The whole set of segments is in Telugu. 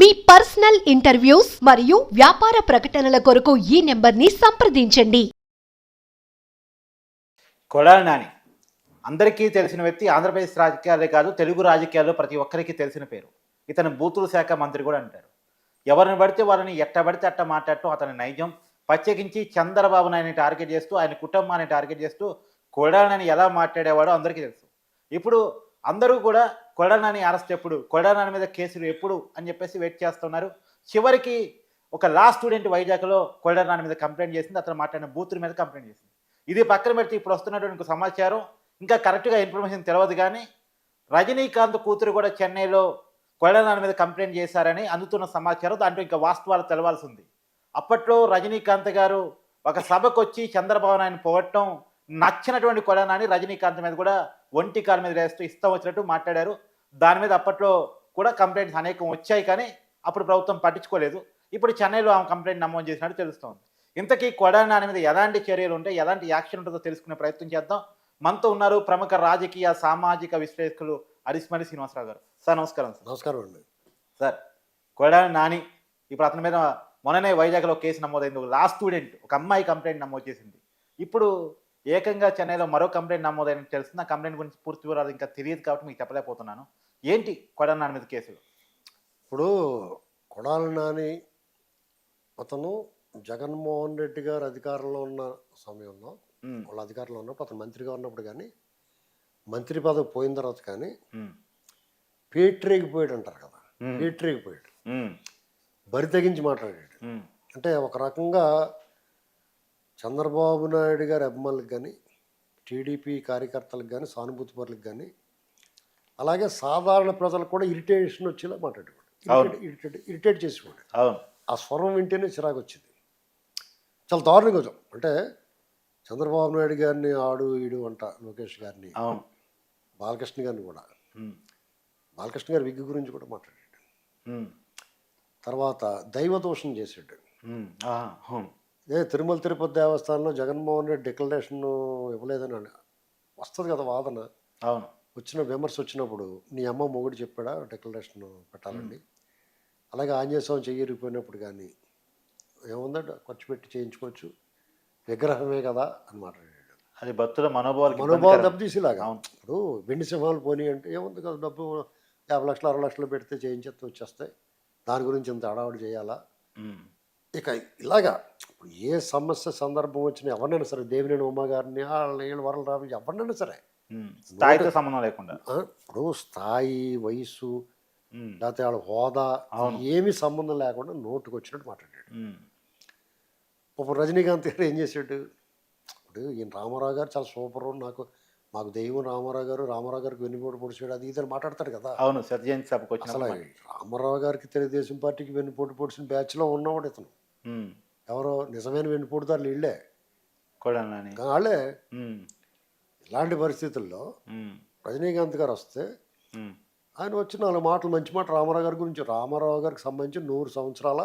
మీ పర్సనల్ ఇంటర్వ్యూస్ మరియు వ్యాపార ప్రకటనల కొరకు ఈ నెంబర్ని సంప్రదించండి. కొడాలి నాని. అందరికీ తెలిసిన వ్యక్తి ఆంధ్రప్రదేశ్ రాజకీయాలే కాదు తెలుగు రాజకీయాల్లో ప్రతి ఒక్కరికి తెలిసిన పేరు. ఇతను బూతుల శాఖ మంత్రి కూడా అంటారు. ఎవరిని పడితే వాళ్ళని ఎట్ట పడితే అట్ట మాట్లాడటం అతని నైజం. ప్రత్యేకించి చంద్రబాబు నాయుడిని టార్గెట్ చేస్తూ ఆయన కుటుంబాన్ని టార్గెట్ చేస్తూ కొడాలి నాని ఎలా మాట్లాడేవాడో అందరికీ తెలుసు. ఇప్పుడు అందరూ కూడా కొడనాని అరెస్ట్ ఎప్పుడు? కొడనాని మీద కేసులు ఎప్పుడు? అని చెప్పేసి వెయిట్ చేస్తున్నారు. చివరికి ఒక లా స్టూడెంట్ వైజాగ్లో కొడనాని మీద కంప్లైంట్ చేసింది. అతను మాట్లాడిన బూతుల మీద కంప్లైంట్ చేసింది. ఇది పక్కన పెడితే ఇప్పుడు వస్తున్నటువంటి సమాచారం. ఇంకా కరెక్ట్గా ఇన్ఫర్మేషన్ తెలియదు కానీ రజనీకాంత్ కూతురు కూడా చెన్నైలో కొడనాని మీద కంప్లైంట్ చేశారని అందుతున్న సమాచారం. దాంట్లో ఇంకా వాస్తవాలు తెలవాల్సి ఉంది అప్పట్లో రజనీకాంత్ గారు ఒక సభకు వచ్చి చంద్రబాబు నాయుడు పోగొట్టడం నచ్చినటువంటి కొడనాని రజనీకాంత్ మీద కూడా ఒంటి కాలు మీద వేస్తూ ఇష్టం వచ్చినట్టు మాట్లాడారు. దాని మీద అప్పట్లో కూడా కంప్లైంట్స్ అనేకం వచ్చాయి కానీ అప్పుడు ప్రభుత్వం పట్టించుకోలేదు. ఇప్పుడు చెన్నైలో ఆమె కంప్లైంట్ నమోదు చేసినట్టు తెలుస్తోంది. ఇంతకీ కొడాలి నాని మీద ఎలాంటి చర్యలు ఉంటాయి ఎలాంటి యాక్షన్ ఉంటుందో తెలుసుకునే ప్రయత్నం చేద్దాం. మనతో ఉన్నారు ప్రముఖ రాజకీయ సామాజిక విశ్లేషకులు అరిస్మణి శ్రీనివాసరావు గారు. సార్ నమస్కారం సార్. నమస్కారం అండి. సార్ కొడాలి నాని ఇప్పుడు అతని మీద మొన్ననే వైజాగ్లో కేసు నమోదైంది. ఒక లాస్ట్ స్టూడెంట్ ఒక అమ్మాయి కంప్లైంట్ నమోదు చేసింది. ఇప్పుడు ఏకంగా చెన్నైలో మరో కంప్లైంట్ నమోదైనట్టు తెలుస్తుంది. ఆ కంప్లైంట్ గురించి పూర్తి వివరాలు ఇంకా తెలియదు కాబట్టి మీకు చెప్పలేకపోతున్నాను. ఏంటి కొడాలి నాని మీద కేసులు ఇప్పుడు కొడాలి నాని అతను జగన్మోహన్ రెడ్డి గారు అధికారంలో ఉన్న సమయంలో వాళ్ళ అధికారంలో ఉన్నప్పుడు అతను మంత్రిగా ఉన్నప్పుడు కానీ మంత్రి పదవి పోయిన తర్వాత కానీ ఉమ్, పేట్రేగిపోయాడు అంటారు కదా. ఉమ్, పేట్రేగిపోయాడు ఉమ్, బరి తెగించి మాట్లాడాడు. అంటే ఒక రకంగా చంద్రబాబు నాయుడు గారి అభిమానులకు కానీ టీడీపీ కార్యకర్తలకు కానీ సానుభూతి పరులకు కానీ అలాగే సాధారణ ప్రజలకు కూడా ఇరిటేషన్ వచ్చేలా మాట్లాడేవాడు. ఇరిటేట్ ఇరిటేట్ చేసేవాడు. ఆ స్వరం వింటేనే చిరాకు వచ్చింది. చాలా దారుణంగా వచ్చాం అంటే చంద్రబాబు నాయుడు గారిని ఆడు ఈడు అంట లోకేష్ గారిని. బాలకృష్ణ గారిని కూడా. బాలకృష్ణ గారి విగ్గు గురించి కూడా మాట్లాడాడు. తర్వాత దైవ దోషం చేసాడు ఏ తిరుమల తిరుపతి దేవస్థానంలో జగన్మోహన్ రెడ్డి డిక్లరేషన్ ఇవ్వలేదని వస్తుంది కదా వాదన. అవును. వచ్చిన విమర్శ వచ్చినప్పుడు నీ అమ్మ మొగుడు చెప్పాడా డిక్లరేషన్ పెట్టాలండి? అలాగే ఆంజనేయ స్వామి చెయ్యిరిగిపోయినప్పుడు కానీ ఏముందంటే? ఖర్చు పెట్టి చేయించుకోవచ్చు. విగ్రహమే కదా అని మాట్లాడాడు అది భక్తుల మనోభావాలకి మనోభావం. దెబ్బతీసేలాగా. అవును. ఇప్పుడు వెండి సింహాలు పోనీ అంటే ఏముంది కదా డబ్బు యాభై లక్షలు అరవై లక్షలు పెడితే చేయించేస్తే వచ్చేస్తాయి. దాని గురించి ఇంత అడావుడు చేయాలా? ఇక ఇలాగా ఇప్పుడు ఏ సమస్య సందర్భం వచ్చినా ఎవరినైనా సరే దేవినేని ఉమ్మ గారిని వాళ్ళని వీళ్ళు వరలు రావు ఎవరినైనా సరే. స్థాయితో సంబంధం లేకుండా. ఇప్పుడు స్థాయి వయసు లేకపోతే వాళ్ళ హోదా. ఏమీ సంబంధం లేకుండా నోటుకు వచ్చినట్టు మాట్లాడాడు. ఇప్పుడు రజనీకాంత్ గారు ఏం చేశాడు? ఇప్పుడు ఈయన రామారావు గారు చాలా సూపరు నాకు మాకు దైవం రామారావు గారు రామారావు గారికి వెన్నుపోటు పొడిచాడు అది ఇదని మాట్లాడతాడు కదా. అవును సత్యజయంతి సభకు అసలు రామారావు గారికి తెలుగుదేశం పార్టీకి వెన్నుపోటు పొడిచిన బ్యాచ్లో ఉన్నవాడు ఇతను. ఎవరో నిజమైన వీళ్ళే. నాని కానీ వాళ్ళే ఉమ్, ఇలాంటి పరిస్థితుల్లో రజనీకాంత్ గారు వస్తే ఆయన వచ్చి నాలుగు మాటలు మంచి మాట రామారావు గారి గురించి రామారావు గారికి సంబంధించి నూరు సంవత్సరాల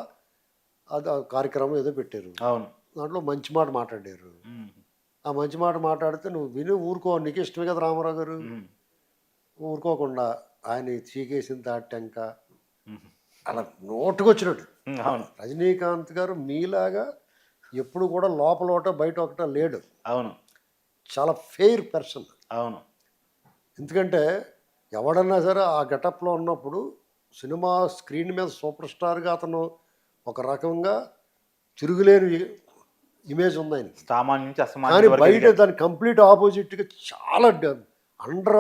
అది కార్యక్రమం ఏదో పెట్టారు. అవును. దాంట్లో మంచి మాట మాట్లాడారు. ఆ మంచి మాట మాట్లాడితే నువ్వు విని ఊరుకో నీకు ఇష్టమే కదా రామారావు గారు. ఊరుకోకుండా ఆయన చీకేసిన దాటాక ఉమ్, అలా నోటుకొచ్చినట్టు. అవును. రజనీకాంత్ గారు మీలాగా ఎప్పుడు కూడా లోపల ఒకట బయట ఒకట లేడు. అవును. చాలా ఫెయిర్ పర్సన్. అవును. ఎందుకంటే ఎవడన్నా సరే ఆ గెటప్లో ఉన్నప్పుడు సినిమా స్క్రీన్ మీద సూపర్ స్టార్గా అతను ఒక రకంగా తిరుగులేని ఇమేజ్ ఉంది ఆయన సామాన్య నుంచి కానీ అసమాన్యం బయట. దాని కంప్లీట్ ఆపోజిట్గా చాలా అండర్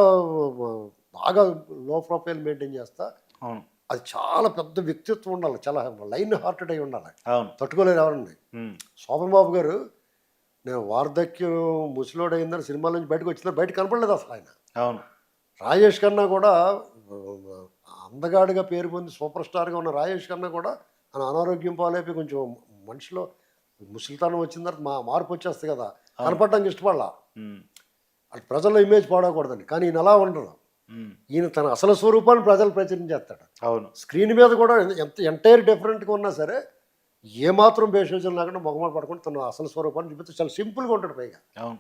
బాగా లో ప్రొఫైల్ మెయింటైన్ చేస్తా. అవును. అది చాలా పెద్ద వ్యక్తిత్వం ఉండాలి. చాలా లైన్ హార్టెడ్ అయి ఉండాలి. అవును. తట్టుకోలేరు ఎవరండి బాబు గారు నేను వార్ధక్యం ముసలోడు అయిందని సినిమాల నుంచి బయటకు వచ్చిన బయట కనపడలేదు అసలు ఆయన. అవును. రాజేష్ ఖన్నా కూడా అందగాడిగా పేరు పొంది సూపర్ స్టార్గా ఉన్న రాజేష్ ఖన్నా కూడా ఆయన అనారోగ్యం పాలైపోయి కొంచెం మనిషిలో ముసలితనం వచ్చిన తర్వాత మా మార్పు వచ్చేస్తుంది కదా. కనపడడానికి ఇష్టపడాల. ఉమ్, అటు ప్రజల ఇమేజ్ పాడకూడదని. కానీ ఈయన ఉండదు ఉమ్, ఈయన తన అసలు స్వరూపాన్ని ప్రజలు ప్రచురించేస్తాడు. అవును. స్క్రీన్ మీద కూడా ఎంత ఎంటైర్ డిఫరెంట్గా ఉన్నా సరే ఏమాత్రం భేషజం లేకుండా మొగమాట పడకుండా తన అసలు స్వరూపాన్ని చూపిస్తే చాలా సింపుల్గా ఉంటాడు పైగా. అవును.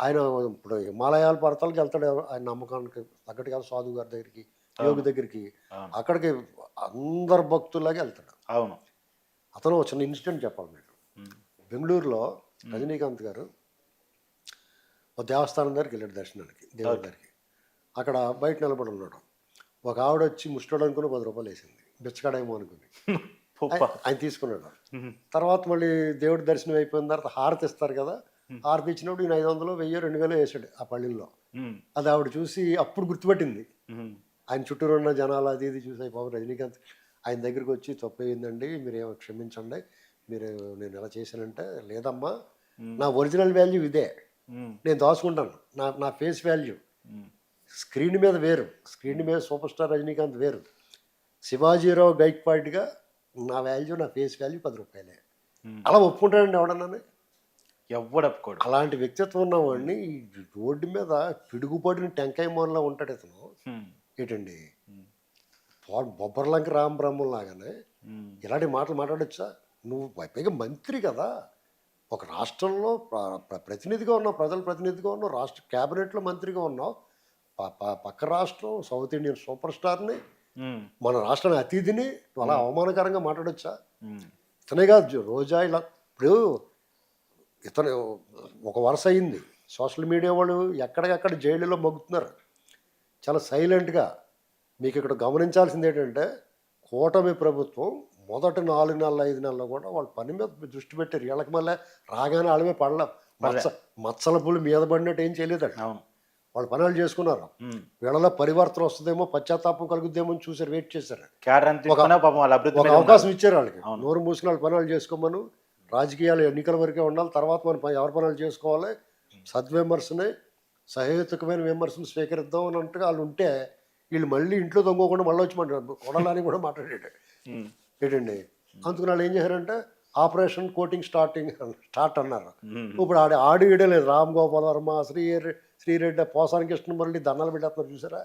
ఆయన ఇప్పుడు హిమాలయాల పర్వతాలకు వెళ్తాడు ఆయన నమ్మకానికి తగ్గట్టుగా సాధువు గారి దగ్గరికి యోగి దగ్గరికి. అక్కడికి అందరు భక్తుల్లాగే వెళ్తాడు. అవును. అతను ఒక చిన్న ఇన్సిడెంట్ చెప్పాలి మీకు. బెంగళూరులో రజనీకాంత్ గారు ఒక దేవస్థానం దగ్గరికి వెళ్ళాడు దర్శనానికి దేవుడి దగ్గరికి. అక్కడ బయట నిలబడి ఉన్నాడు. ఒక ఆవిడ వచ్చి ముష్టోడు అనుకుని పది రూపాయలు వేసింది. బిచ్చకాడేమో అనుకుని. ఆయన తీసుకున్నాడు. తర్వాత మళ్ళీ దేవుడి దర్శనం అయిపోయిన తర్వాత హారతి ఇస్తారు కదా. హారతి ఇచ్చినప్పుడు ఈయన ఐదు వందలు వెయ్యి రెండు వేలు వేసాడు ఆ పళ్ళిల్లో. ఉమ్. అది ఆవిడ చూసి అప్పుడు గుర్తుపట్టింది. ఆయన చుట్టూరు ఉన్న జనాలు అది ఇది చూసి బాబు రజనీకాంత్ ఆయన దగ్గరికి వచ్చి తప్పు అయిందండి మీరు ఏమో క్షమించండి మీరు నేను ఎలా చేశానంటే లేదమ్మా. నా ఒరిజినల్ వాల్యూ ఇదే. నేను దాచుకుంటాను. నా నా ఫేస్ వాల్యూ. స్క్రీన్ మీద వేరు. స్క్రీన్ మీద సూపర్ స్టార్ రజనీకాంత్ వేరు. శివాజీరావు గైక్వాడ్గా నా వాల్యూ నా ఫేస్ వాల్యూ పది రూపాయలే. అలా ఒప్పుకుంటాడండి ఎవడన్నాను ఎవ్వడప్పుకోడు అలాంటి వ్యక్తిత్వం ఉన్నవాడిని ఈ రోడ్డు మీద పిడుగుపడిన టెంకాయ మూలలో ఉంటాడు ఇతను. ఏంటండి? బొబ్బర్లంక రామబ్రహ్మం లాగానే. ఇలాంటి మాటలు మాట్లాడొచ్చా? నువ్వు పైగా మంత్రి కదా. ఒక రాష్ట్రంలో ప్ర- ప్ర- ప్రతినిధిగా ఉన్నావు ప్రజల ప్రతినిధిగా ఉన్నావు రాష్ట్ర క్యాబినెట్లో మంత్రిగా ఉన్నావు. పక్క రాష్ట్రం సౌత్ ఇండియన్ సూపర్ స్టార్ని. మన రాష్ట్రానికి అతిథిని అలా అవమానకరంగా మాట్లాడొచ్చా. ఇతనే కాదు రోజా ఇలా ఇప్పుడు ఇతను ఒక వరుస అయింది. సోషల్ మీడియా వాళ్ళు ఎక్కడికక్కడ జైలులో మగ్గుతున్నారు. చాలా సైలెంట్గా మీకు ఇక్కడ గమనించాల్సింది ఏంటంటే కూటమి ప్రభుత్వం మొదటి నాలుగు నెలలు ఐదు నెలలు కూడా వాళ్ళ పని మీద దృష్టి పెట్టారు. వీళ్ళకి మళ్ళీ రాగానే వాళ్ళ మీద పడల. మచ్చ మచ్చల పులి మీద పడినట్టు ఏం చేయలేదండి అవును. వాళ్ళు పనులు చేసుకున్నారు. వీళ్ళలో పరివర్తన వస్తుందేమో పశ్చాత్తాపం కలుగుద్దేమో అని చూసారు వెయిట్ చేశారు. ఒక అవకాశం ఇచ్చారు వాళ్ళకి. నోరు మూసిన వాళ్ళు పనులు చేసుకోమను. రాజకీయాలు ఎన్నికల వరకే ఉండాలి. తర్వాత మనం ఎవరి పనులు చేసుకోవాలి? సద్విమర్శని సహేతుకమైన విమర్శను స్వీకరిద్దాం అని అంటూ వాళ్ళు ఉంటే వీళ్ళు మళ్ళీ ఇంట్లో దొంగకుండా మళ్ళీ వచ్చి మాట్లాడారు కొడాలని కూడా మాట్లాడాడు. ఏంటండి? అందుకని వాళ్ళు ఏం చేశారంటే ఆపరేషన్ కోటింగ్ స్టార్టింగ్ స్టార్ట్ అన్నారు. ఇప్పుడు ఆడి ఆడి ఈడే లేదు. రామ్ గోపాల్ వర్మ శ్రీ శ్రీరెడ్డి పోసాని కృష్ణ మురళి దండాలు పెట్టేస్తున్నారు చూసారా.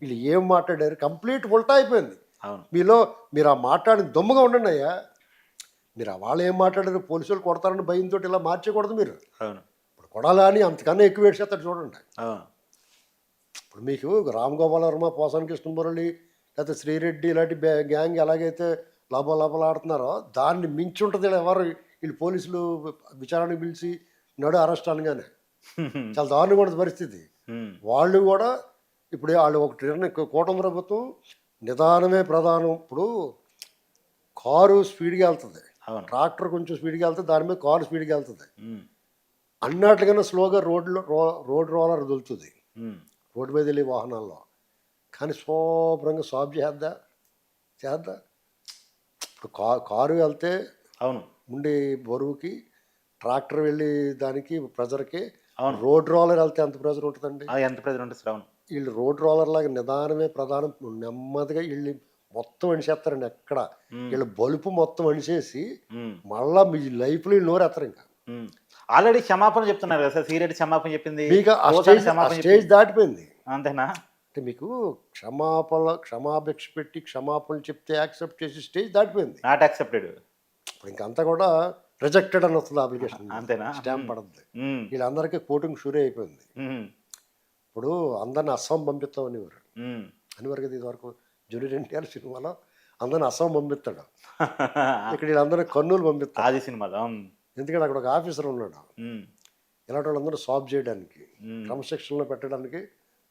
వీళ్ళు ఏం మాట్లాడారు? కంప్లీట్ ఉల్టా అయిపోయింది. మీలో మీరు ఆ మాట్లాడిన దొమ్మగా ఉండండి అయ్యా. మీరు ఆ వాళ్ళు ఏం మాట్లాడారు? పోలీసులు కొడతారని భయంతో ఇలా మార్చకూడదు మీరు. ఇప్పుడు కొడాలా అని అంతకన్నా ఎక్కువ ఏడ్చేస్తారు చూడండి. ఇప్పుడు మీకు రామ్ గోపాల్ వర్మ పోసాని కృష్ణమురళి లేకపోతే శ్రీరెడ్డి ఇలాంటి గ్యాంగ్ ఎలాగైతే ఆడుతున్నారో దాన్ని మించి ఉంటుంది ఎవరు? వీళ్ళు పోలీసులు విచారణకు పిలిచి నడు అరెస్ట్ అనగానే. చాలా దారుణంగా పరిస్థితి. వాళ్ళు కూడా ఇప్పుడు వాళ్ళు ఒకటి నిర్ణయం కూటమి ప్రభుత్వం నిదానమే ప్రధానం. ఇప్పుడు కారు స్పీడ్గా వెళ్తుంది. ట్రాక్టర్ కొంచెం స్పీడ్గా వెళ్తుంది దాని మీద కారు స్పీడ్గా వెళ్తుంది. అన్నట్లుగానే స్లోగా రోడ్లో రో రోడ్ రోలర్ వదులుతుంది ఉమ్. రోడ్డు మీద వెళ్ళే వాహనాల్లో. కానీ శుభ్రంగా సాఫ్ చేద్దా? చేద్దా? ఇప్పుడు కా కారు వెళ్తే అవును. ఉండే బరువుకి ట్రాక్టర్ వెళ్ళి దానికి ప్రెజర్కి అవును. రోడ్ రోలర్ వెళ్తే ఎంత ప్రెజర్ ఉంటుందండి? ఆ, ఎంత ప్రజలు ఉంటుంది సార్? అవును. వీళ్ళు రోడ్ రోలర్ లాగా నిదానమే ప్రధానం. నెమ్మదిగా వీళ్ళు మొత్తం అణిచేస్తారండి ఎక్కడ. వీళ్ళు బలుపు మొత్తం అణిచేసి. మళ్ళా మీ లైఫ్లో వీళ్ళు నోరెత్తరు ఇంకా. ఆల్రెడీ క్షమాపణ చెప్తున్నారు కదా సార్. సీరెడ్డి క్షమాపణ చెప్పింది. మీకు ఆ ఓసారి స్టేజ్ ఆ క్షమాపణ స్టేజ్ చెప్పింది. దాటిపోయింది. అంతేనా? అంటే మీకు క్షమాపణ క్షమాభిక్ష పెట్టి క్షమాపణలు చెప్తే యాక్సెప్ట్ చేసి స్టేజ్ దాటిపోయింది. Not accepted. ఇప్పుడు ఇంకంతా కూడా రిజెక్టెడ్ అని వస్తుంది అప్లికేషన్ అంతేనా? స్టాంప్ పడుతుంది. వీళ్ళందరికీ కోటింగ్ షూరే అయిపోయింది. ఇప్పుడు అందరిని అస్సాం పంపిస్తాం అనేవారు. అనివారు కదా ఇదివరకు జూనియర్ ఎన్టీఆర్ సినిమాలో అందరిని అస్సాం పంపిస్తాడు. ఇక్కడ వీళ్ళందరూ కర్నూలు పంపిస్తాడు. ఆది సినిమాలో. ఎందుకంటే అక్కడ ఒక ఆఫీసర్ ఉన్నాడు. ఇలాంటి వాళ్ళందరూ సాల్వ్ చేయడానికి. క్రమశిక్షణలో పెట్టడానికి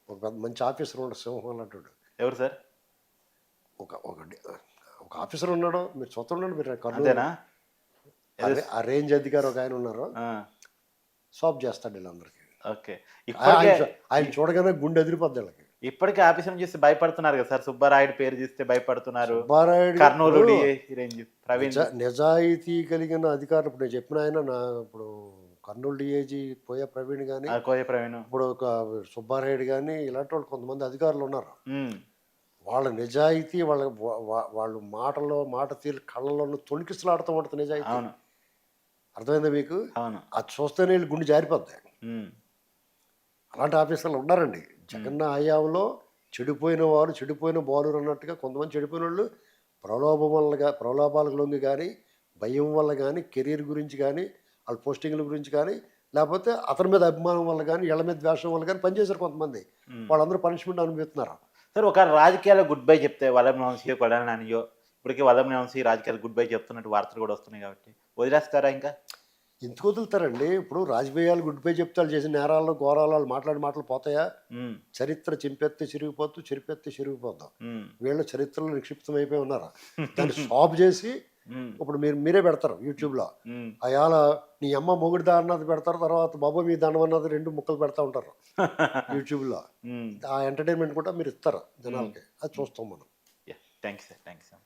ఒక పెద్ద మంచి ఆఫీసర్ ఉన్నాడు సింహం లాంటి ఎవరు సార్? ఒక ఒక ఒక ఆఫీసర్ ఉన్నాడు మీరు చూస్తూ ఉండండి మీరు కర్నూలు. ఆ రేంజ్ అధికారి ఒక ఆయన ఉన్నారు సాల్వ్ చేస్తాడు వీళ్ళందరికీ. ఓకే. ఆయన చూడగానే గుండె ఎదిరిపోద్ది వీళ్ళకి. ఇప్పటికే ఆఫీసం చూసి భయపడుతున్నారు కదా సార్. సుబ్బారాయుడు పేరు చూస్తే భయపడుతున్నారు. కర్నూలు ప్రవీణ్. నిజా- నిజాయితీ కలిగిన అధికారులు ఇప్పుడు నేను చెప్పిన ఆయన నా ఇప్పుడు కర్నూలు డిఏజీ పోయే ప్రవీణ్ కానీ కోయ ప్రవీణ్. ఇప్పుడు ఒక సుబ్బారాయుడు కానీ ఇలాంటి వాళ్ళు కొంతమంది అధికారులు ఉన్నారు. వాళ్ళ నిజాయితీ వాళ్ళ వాళ్ళు మాటలో మాట తీరు కళ్ళలో తొణికిసలాడుతూ ఉంటుంది నిజాయితీ. అర్థమైందా మీకు? అవును. అది చూస్తేనే వీళ్ళు గుండె జారిపోద్ది. అలాంటి ఆఫీసర్లు ఉన్నారండి. జగన్న హయాంలో చెడిపోయిన వారు చెడిపోయిన బాలురు అన్నట్టుగా కొంతమంది చెడిపోయిన వాళ్ళు ప్రలోభం వల్ల ప్రలోభాలకు లొంగి కానీ భయం వల్ల కానీ కెరీర్ గురించి కానీ వాళ్ళ పోస్టింగ్ల గురించి కానీ లేకపోతే అతని మీద అభిమానం వల్ల కానీ ఇళ్ళ మీద ద్వేషం వల్ల కానీ పనిచేశారు కొంతమంది. వాళ్ళందరూ పనిష్మెంట్ అనుభవిస్తున్నారు. సరే ఒక రాజకీయాల్లో గుడ్ బై చెప్తే వల్లం వంశీ కొడాలి నానియో ఇప్పటికీ వంశీ రాజకీయాలు గుడ్ బై చెప్తున్నట్టు వార్తలు కూడా వస్తున్నాయి కాబట్టి. వదిలేస్తారా ఇంకా? ఎందుకు వదులుతారండి? ఇప్పుడు రాజకీయాలు గుడ్ బై చెప్తాలు చేసిన నేరాలు ఘోరాలు వాళ్ళు మాట్లాడి మాటలు పోతాయా? చరిత్ర చింపెత్తి చిరిగిపోతూ చిరిపెత్తి చిరిగిపోతాం వీళ్ళ చరిత్రలో నిక్షిప్తమైపోయి ఉన్నారా? దాన్ని సాల్వ్ చేసి ఇప్పుడు మీరు మీరే పెడతారు యూట్యూబ్లో. అయాల నీ అమ్మ మొగుడిదా అన్నది పెడతారు తర్వాత బాబు మీ దండం అన్నది రెండు ముక్కలు పెడతా ఉంటారు యూట్యూబ్లో. ఆ ఎంటర్టైన్మెంట్ కూడా మీరు ఇస్తారు జనాలకి. అది చూస్తాం మనం. Thank you sir thank you sir